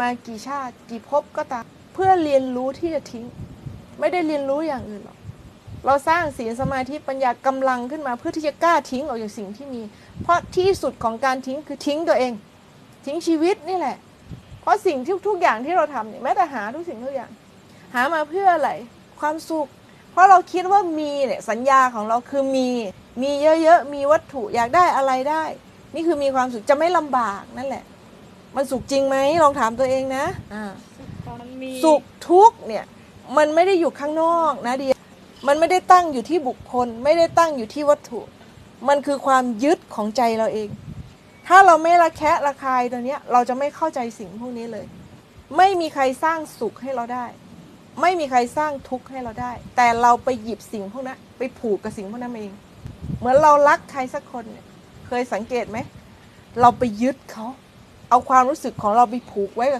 มากี่ชาติกี่ภพก็ตาม เพื่อเรียนรู้ที่จะทิ้ง ไม่ได้เรียนรู้อย่างอื่นหรอกเราสร้างศีลสมาธิปัญญากำลังขึ้นมาเพื่อที่จะกล้าทิ้งออกจากสิ่งที่มี เพราะที่สุดของการทิ้งคือทิ้งตัวเอง ทิ้งชีวิตนี่แหละ เพราะสิ่งที่ทุกอย่างที่เราทำเนี่ยแม้แต่หาทุกสิ่งทุกอย่าง หามาเพื่ออะไรความสุข เพราะเราคิดว่ามีเนี่ยสัญญาของเราคือมี มีเยอะๆมีวัตถุอยากได้อะไรได้ นี่คือมีความสุขจะไม่ลำบากนั่นแหละ มันสุขจริงไหมลองถามตัวเองนะอ่าตอนมีสุขทุกข์เนี่ยมันไม่ได้อยู่ข้างนอกนะเดียมันไม่ได้ตั้งอยู่ที่บุคคล ไม่ได้ตั้งอยู่ที่วัตถุ มันคือความยึดของใจเราเอง ถ้าเราไม่ละแคะระคายตัวเนี้ยเราจะไม่เข้าใจสิ่งพวกนี้เลย ไม่มีใครสร้างสุขให้เราได้ ไม่มีใครสร้างทุกข์ให้เราได้ แต่เราไปหยิบสิ่งพวกนั้นไปผูกกับสิ่งพวกนั้นเอง เหมือนเรารักใครสักคนเนี่ยเคยสังเกตไหมเราไปยึดเขา เอาความรู้สึกของเราไปผูกไว้กับ